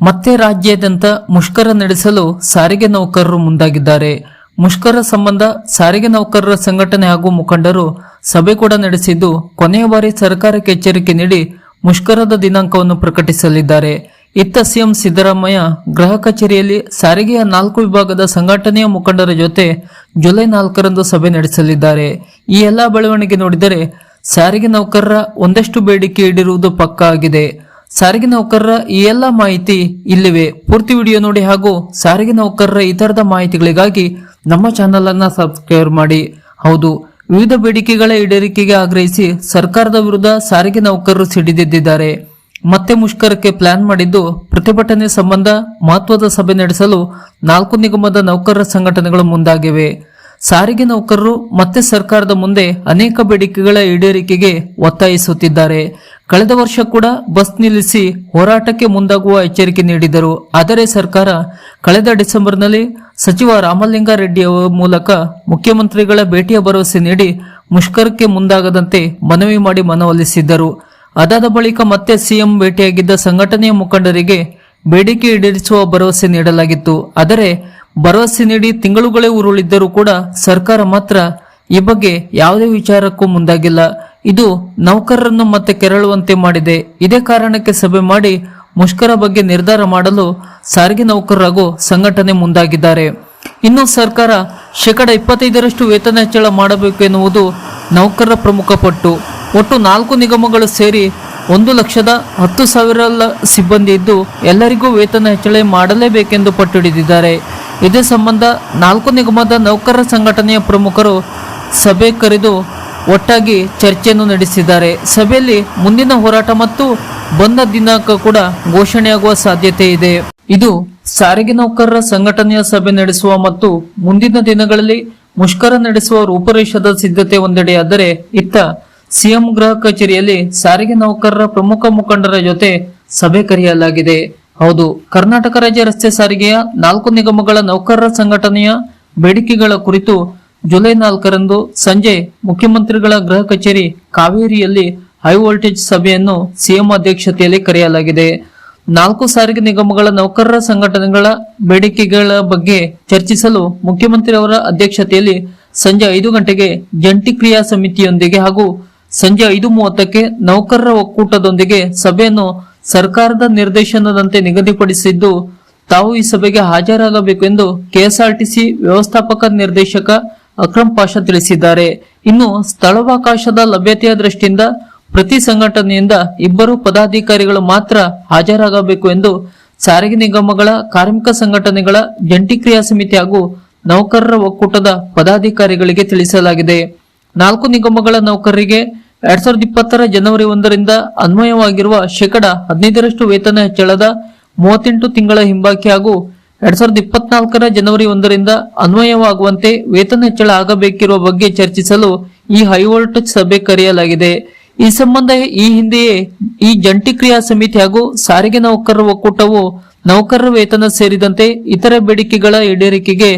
ಮತ್ತೆ ರಾಜ್ಯಾದ್ಯಂತ ಮುಷ್ಕರ ನಡೆಸಲು ಸಾರಿಗೆ ನೌಕರರು ಮುಂದಾಗಿದ್ದಾರೆ. ಮುಷ್ಕರ ಸಂಬಂಧ ಸಾರಿಗೆ ನೌಕರರ ಸಂಘಟನೆ ಹಾಗೂ ಮುಖಂಡರು ಸಭೆ ಕೂಡ ನಡೆಸಿದ್ದು, ಕೊನೆಯ ಬಾರಿ ಸರ್ಕಾರಕ್ಕೆ ಎಚ್ಚರಿಕೆ ನೀಡಿ ಮುಷ್ಕರದ ದಿನಾಂಕವನ್ನು ಪ್ರಕಟಿಸಲಿದ್ದಾರೆ. ಇತ್ತ ಸಿಎಂ ಸಿದ್ದರಾಮಯ್ಯ ಗೃಹ ಕಚೇರಿಯಲ್ಲಿ ಸಾರಿಗೆಯ ನಾಲ್ಕು ವಿಭಾಗದ ಸಂಘಟನೆಯ ಮುಖಂಡರ ಜೊತೆ ಜುಲೈ ನಾಲ್ಕರಂದು ಸಭೆ ನಡೆಸಲಿದ್ದಾರೆ. ಈ ಎಲ್ಲಾ ಬೆಳವಣಿಗೆ ನೋಡಿದರೆ ಸಾರಿಗೆ ನೌಕರರ ಒಂದಷ್ಟು ಬೇಡಿಕೆ ಈಡಿರುವುದು ಪಕ್ಕಾ ಆಗಿದೆ. ಸಾರಿಗೆ ನೌಕರರ ಈ ಎಲ್ಲ ಮಾಹಿತಿ ಇಲ್ಲಿವೆ. ಪೂರ್ತಿ ವಿಡಿಯೋ ನೋಡಿ ಹಾಗೂ ಸಾರಿಗೆ ನೌಕರರ ಇತರದ ಮಾಹಿತಿಗಳಿಗಾಗಿ ನಮ್ಮ ಚಾನೆಲ್ ಅನ್ನ ಸಬ್ಸ್ಕ್ರೈಬ್ ಮಾಡಿ. ಹೌದು, ವಿವಿಧ ಬೇಡಿಕೆಗಳ ಈಡೇರಿಕೆಗೆ ಆಗ್ರಹಿಸಿ ಸರ್ಕಾರದ ವಿರುದ್ಧ ಸಾರಿಗೆ ನೌಕರರು ಸಿಡಿದೆದ್ದಿದ್ದಾರೆ. ಮತ್ತೆ ಮುಷ್ಕರಕ್ಕೆ ಪ್ಲಾನ್ ಮಾಡಿದ್ದು ಪ್ರತಿಭಟನೆ ಸಂಬಂಧ ಮಹತ್ವದ ಸಭೆ ನಡೆಸಲು ನಾಲ್ಕು ನಿಗಮದ ನೌಕರರ ಸಂಘಟನೆಗಳು ಮುಂದಾಗಿವೆ. ಸಾರಿಗೆ ನೌಕರರು ಮತ್ತೆ ಸರ್ಕಾರದ ಮುಂದೆ ಅನೇಕ ಬೇಡಿಕೆಗಳ ಈಡೇರಿಕೆಗೆ ಒತ್ತಾಯಿಸುತ್ತಿದ್ದಾರೆ. ಕಳೆದ ವರ್ಷ ಕೂಡ ಬಸ್ ನಿಲ್ಲಿಸಿ ಹೋರಾಟಕ್ಕೆ ಮುಂದಾಗುವ ಎಚ್ಚರಿಕೆ ನೀಡಿದರು ಆದರೆ ಸರ್ಕಾರ ಕಳೆದ ಡಿಸೆಂಬರ್ನಲ್ಲಿ ಸಚಿವ ರಾಮಲಿಂಗಾರೆಡ್ಡಿ ಅವರ ಮೂಲಕ ಮುಖ್ಯಮಂತ್ರಿಗಳ ಭೇಟಿಯ ಭರವಸೆ ನೀಡಿ ಮುಷ್ಕರಕ್ಕೆ ಮುಂದಾಗದಂತೆ ಮನವಿ ಮಾಡಿ ಮನವೊಲಿಸಿದ್ದರು. ಅದಾದ ಬಳಿಕ ಮತ್ತೆ ಸಿಎಂ ಭೇಟಿಯಾಗಿದ್ದ ಸಂಘಟನೆಯ ಮುಖಂಡರಿಗೆ ಬೇಡಿಕೆ ಈಡೇರಿಸುವ ಭರವಸೆ ನೀಡಲಾಗಿತ್ತು. ಆದರೆ ಭರವಸೆ ನೀಡಿ ತಿಂಗಳುಗಳೇ ಉರುಳಿದ್ದರೂ ಕೂಡ ಸರ್ಕಾರ ಮಾತ್ರ ಈ ಬಗ್ಗೆ ಯಾವುದೇ ವಿಚಾರಕ್ಕೂ ಮುಂದಾಗಿಲ್ಲ. ಇದು ನೌಕರರನ್ನು ಮತ್ತೆ ಕೆರಳುವಂತೆ ಮಾಡಿದೆ. ಇದೇ ಕಾರಣಕ್ಕೆ ಸಭೆ ಮಾಡಿ ಮುಷ್ಕರ ಬಗ್ಗೆ ನಿರ್ಧಾರ ಮಾಡಲು ಸಾರಿಗೆ ನೌಕರರು ಹಾಗೂ ಸಂಘಟನೆ ಮುಂದಾಗಿದ್ದಾರೆ. ಇನ್ನು ಸರ್ಕಾರ ಶೇಕಡ ಇಪ್ಪತ್ತೈದರಷ್ಟು ವೇತನ ಹೆಚ್ಚಳ ಮಾಡಬೇಕು ಎನ್ನುವುದು ನೌಕರರ ಪ್ರಮುಖ ಪಟ್ಟು. ಒಟ್ಟು ನಾಲ್ಕು ನಿಗಮಗಳು ಸೇರಿ ಒಂದು ಲಕ್ಷದ ಹತ್ತು ಸಾವಿರ ಸಿಬ್ಬಂದಿ ಇದ್ದು ಎಲ್ಲರಿಗೂ ವೇತನ ಹೆಚ್ಚಳ ಮಾಡಲೇಬೇಕೆಂದು ಪಟ್ಟು ಹಿಡಿದಿದ್ದಾರೆ ಇದೇ ಸಂಬಂಧ ನಾಲ್ಕು ನಿಗಮದ ನೌಕರರ ಸಂಘಟನೆಯ ಪ್ರಮುಖರು ಸಭೆ ಕರೆದು ಒಟ್ಟಾಗಿ ಚರ್ಚೆಯನ್ನು ನಡೆಸಿದ್ದಾರೆ. ಸಭೆಯಲ್ಲಿ ಮುಂದಿನ ಹೋರಾಟ ಮತ್ತು ಬಂದ ದಿನಾಂಕ ಕೂಡ ಘೋಷಣೆಯಾಗುವ ಸಾಧ್ಯತೆ ಇದೆ. ಇದು ಸಾರಿಗೆ ನೌಕರರ ಸಂಘಟನೆಯ ಸಭೆ ನಡೆಸುವ ಮತ್ತು ಮುಂದಿನ ದಿನಗಳಲ್ಲಿ ಮುಷ್ಕರ ನಡೆಸುವ ರೂಪುರೇಷದ ಸಿದ್ಧತೆ ಒಂದೆಡೆಯಾದರೆ ಇತ್ತ ಸಿಎಂ ಗೃಹ ಕಚೇರಿಯಲ್ಲಿ ಸಾರಿಗೆ ನೌಕರರ ಪ್ರಮುಖ ಮುಖಂಡರ ಜೊತೆ ಸಭೆ ಕರೆಯಲಾಗಿದೆ. ಹೌದು, ಕರ್ನಾಟಕ ರಾಜ್ಯ ರಸ್ತೆ ಸಾರಿಗೆಯ ನಾಲ್ಕು ನಿಗಮಗಳ ನೌಕರರ ಸಂಘಟನೆಯ ಬೇಡಿಕೆಗಳ ಕುರಿತು ಜುಲೈ ನಾಲ್ಕರಂದು ಸಂಜೆ ಮುಖ್ಯಮಂತ್ರಿಗಳ ಗೃಹ ಕಚೇರಿ ಕಾವೇರಿಯಲ್ಲಿ ಹೈ ವೋಲ್ಟೇಜ್ ಸಭೆಯನ್ನು ಸಿಎಂ ಅಧ್ಯಕ್ಷತೆಯಲ್ಲಿ ಕರೆಯಲಾಗಿದೆ. ನಾಲ್ಕು ಸಾರಿಗೆ ನಿಗಮಗಳ ನೌಕರರ ಸಂಘಟನೆಗಳ ಬೇಡಿಕೆಗಳ ಬಗ್ಗೆ ಚರ್ಚಿಸಲು ಮುಖ್ಯಮಂತ್ರಿ ಅವರ ಅಧ್ಯಕ್ಷತೆಯಲ್ಲಿ ಸಂಜೆ ಐದು ಗಂಟೆಗೆ ಜಂಟಿ ಕ್ರಿಯಾ ಸಮಿತಿಯೊಂದಿಗೆ ಹಾಗೂ ಸಂಜೆ ಐದು ಮೂವತ್ತಕ್ಕೆ ನೌಕರರ ಒಕ್ಕೂಟದೊಂದಿಗೆ ಸಭೆಯನ್ನು ಸರ್ಕಾರದ ನಿರ್ದೇಶನದಂತೆ ನಿಗದಿಪಡಿಸಿದ್ದು, ತಾವು ಈ ಸಭೆಗೆ ಹಾಜರಾಗಬೇಕು ಎಂದು ಕೆಎಸ್ಆರ್ಟಿಸಿ ವ್ಯವಸ್ಥಾಪಕ ನಿರ್ದೇಶಕ ಅಕ್ರಮ್ ಪಾಷಾ ತಿಳಿಸಿದ್ದಾರೆ. ಇನ್ನು ಸ್ಥಳಾವಕಾಶದ ಲಭ್ಯತೆಯ ದೃಷ್ಟಿಯಿಂದ ಪ್ರತಿ ಸಂಘಟನೆಯಿಂದ ಇಬ್ಬರು ಪದಾಧಿಕಾರಿಗಳು ಮಾತ್ರ ಹಾಜರಾಗಬೇಕು ಎಂದು ಸಾರಿಗೆ ನಿಗಮಗಳ ಕಾರ್ಮಿಕ ಸಂಘಟನೆಗಳ ಜಂಟಿ ಕ್ರಿಯಾ ಸಮಿತಿ ಹಾಗೂ ನೌಕರರ ಒಕ್ಕೂಟದ ಪದಾಧಿಕಾರಿಗಳಿಗೆ ತಿಳಿಸಲಾಗಿದೆ. ನಾಲ್ಕು ನಿಗಮಗಳ ನೌಕರರಿಗೆ ಎರಡ್ ಸಾವಿರದ ಇಪ್ಪತ್ತರ ಜನವರಿ ಒಂದರಿಂದ ಅನ್ವಯವಾಗಿರುವ ಶೇಕಡ ಹದಿನೈದರಷ್ಟು ವೇತನ ಹೆಚ್ಚಳದ ಮೂವತ್ತೆಂಟು ತಿಂಗಳ ಹಿಂಬಾಕಿ ಹಾಗೂ ಎರಡ್ ಸಾವಿರದ ಇಪ್ಪತ್ನಾಲ್ಕರ ಜನವರಿ ಒಂದರಿಂದ ಅನ್ವಯವಾಗುವಂತೆ ವೇತನ ಹೆಚ್ಚಳ ಆಗಬೇಕಿರುವ ಬಗ್ಗೆ ಚರ್ಚಿಸಲು ಈ ಹೈವೋಲ್ಟೇಜ್ ಸಭೆ ಕರೆಯಲಾಗಿದೆ. ಈ ಸಂಬಂಧ ಈ ಹಿಂದೆಯೇ ಈ ಜಂಟಿ ಕ್ರಿಯಾ ಸಮಿತಿ ಹಾಗೂ ಸಾರಿಗೆ ನೌಕರರ ಒಕ್ಕೂಟವು ನೌಕರರ ವೇತನ ಸೇರಿದಂತೆ ಇತರ ಬೇಡಿಕೆಗಳ ಈಡೇರಿಕೆಗೆ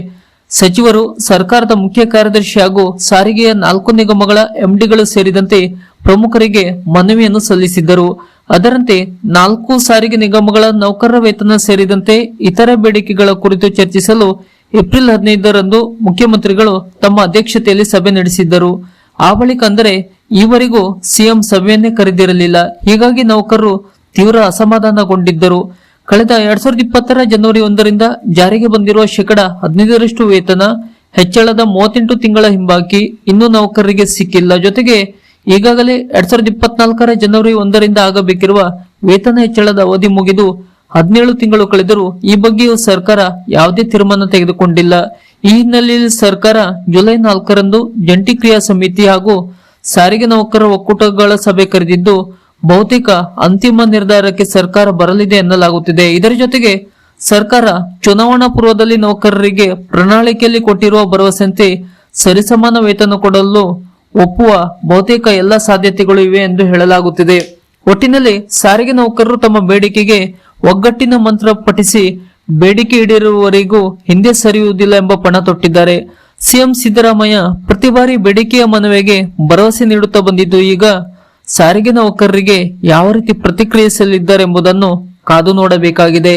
ಸಚಿವರು ಸರ್ಕಾರದ ಮುಖ್ಯ ಕಾರ್ಯದರ್ಶಿ ಹಾಗೂ ಸಾರಿಗೆಯ ನಾಲ್ಕು ನಿಗಮಗಳ ಎಂಡಿಗಳು ಸೇರಿದಂತೆ ಪ್ರಮುಖರಿಗೆ ಮನವಿಯನ್ನು ಸಲ್ಲಿಸಿದ್ದರು. ಅದರಂತೆ ನಾಲ್ಕು ಸಾರಿಗೆ ನಿಗಮಗಳ ನೌಕರರ ವೇತನ ಸೇರಿದಂತೆ ಇತರ ಬೇಡಿಕೆಗಳ ಕುರಿತು ಚರ್ಚಿಸಲು ಏಪ್ರಿಲ್ ಹದಿನೈದರಂದು ಮುಖ್ಯಮಂತ್ರಿಗಳು ತಮ್ಮ ಅಧ್ಯಕ್ಷತೆಯಲ್ಲಿ ಸಭೆ ನಡೆಸಿದ್ದರು. ಆ ಬಳಿಕ ಅಂದರೆ ಈವರೆಗೂ ಸಿಎಂ ಸಭೆಯನ್ನೇ ಕರೆದಿರಲಿಲ್ಲ. ಹೀಗಾಗಿ ನೌಕರರು ತೀವ್ರ ಅಸಮಾಧಾನಗೊಂಡಿದ್ದರು. ಕಳೆದ ಎರಡ್ ಸಾವಿರದ ಇಪ್ಪತ್ತರ ಜನವರಿ ಒಂದರಿಂದ ಜಾರಿಗೆ ಬಂದಿರುವ ಶೇಕಡ ಹದಿನೈದರಷ್ಟು ವೇತನ ಹೆಚ್ಚಳದ ಮೂವತ್ತೆಂಟು ತಿಂಗಳ ಹಿಂಬಾಕಿ ಇನ್ನೂ ನೌಕರರಿಗೆ ಸಿಕ್ಕಿಲ್ಲ. ಜೊತೆಗೆ ಈಗಾಗಲೇ ಎರಡ್ ಸಾವಿರದ ಇಪ್ಪತ್ನಾಲ್ಕರ ಜನವರಿ ಒಂದರಿಂದ ಆಗಬೇಕಿರುವ ವೇತನ ಹೆಚ್ಚಳದ ಅವಧಿ ಮುಗಿದು ಹದಿನೇಳು ತಿಂಗಳು ಕಳೆದರೂ ಈ ಬಗ್ಗೆಯೂ ಸರ್ಕಾರ ಯಾವುದೇ ತೀರ್ಮಾನ ತೆಗೆದುಕೊಂಡಿಲ್ಲ. ಈ ಹಿನ್ನೆಲೆಯಲ್ಲಿ ಸರ್ಕಾರ ಜುಲೈ ನಾಲ್ಕರಂದು ಜಂಟಿ ಕ್ರಿಯಾ ಸಮಿತಿ ಹಾಗೂ ಸಾರಿಗೆ ನೌಕರರ ಒಕ್ಕೂಟಗಳ ಸಭೆ ಕರೆದಿದ್ದು, ಬಹುತೇಕ ಅಂತಿಮ ನಿರ್ಧಾರಕ್ಕೆ ಸರ್ಕಾರ ಬರಲಿದೆ ಎನ್ನಲಾಗುತ್ತಿದೆ. ಇದರ ಜೊತೆಗೆ ಸರ್ಕಾರ ಚುನಾವಣಾ ಪೂರ್ವದಲ್ಲಿ ನೌಕರರಿಗೆ ಪ್ರಣಾಳಿಕೆಯಲ್ಲಿ ಕೊಟ್ಟಿರುವ ಭರವಸೆಯಂತೆ ಸರಿಸಮಾನ ವೇತನ ಕೊಡಲು ಒಪ್ಪುವ ಬಹುತೇಕ ಎಲ್ಲ ಸಾಧ್ಯತೆಗಳು ಇವೆ ಎಂದು ಹೇಳಲಾಗುತ್ತಿದೆ. ಒಟ್ಟಿನಲ್ಲಿ ಸಾರಿಗೆ ನೌಕರರು ತಮ್ಮ ಬೇಡಿಕೆಗೆ ಒಗ್ಗಟ್ಟಿನ ಮಂತ್ರ ಪಠಿಸಿ ಬೇಡಿಕೆ ಈಡೇರುವವರೆಗೂ ಹಿಂದೆ ಸರಿಯುವುದಿಲ್ಲ ಎಂಬ ಪಣ ತೊಟ್ಟಿದ್ದಾರೆ. ಸಿಎಂ ಸಿದ್ದರಾಮಯ್ಯ ಪ್ರತಿ ಬಾರಿ ಬೇಡಿಕೆಯ ಮನವಿಗೆ ಭರವಸೆ ನೀಡುತ್ತಾ ಬಂದಿದ್ದು ಈಗ ಸಾರಿಗೆ ನೌಕರರಿಗೆ ಯಾವ ರೀತಿ ಪ್ರತಿಕ್ರಿಯಿಸಲಿದ್ದಾರೆ ಎಂಬುದನ್ನು ಕಾದು ನೋಡಬೇಕಾಗಿದೆ.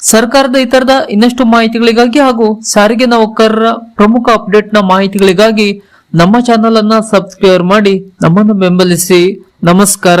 ಸರ್ಕಾರದ ಇತರದ ಇನ್ನಷ್ಟು ಮಾಹಿತಿಗಳಿಗಾಗಿ ಹಾಗೂ ಸಾರಿಗೆ ನೌಕರರ ಪ್ರಮುಖ ಅಪ್ಡೇಟ್ನ ಮಾಹಿತಿಗಳಿಗಾಗಿ ನಮ್ಮ ಚಾನಲ್ ಅನ್ನ ಸಬ್ಸ್ಕ್ರೈಬ್ ಮಾಡಿ ನಮ್ಮನ್ನು ಬೆಂಬಲಿಸಿ. ನಮಸ್ಕಾರ.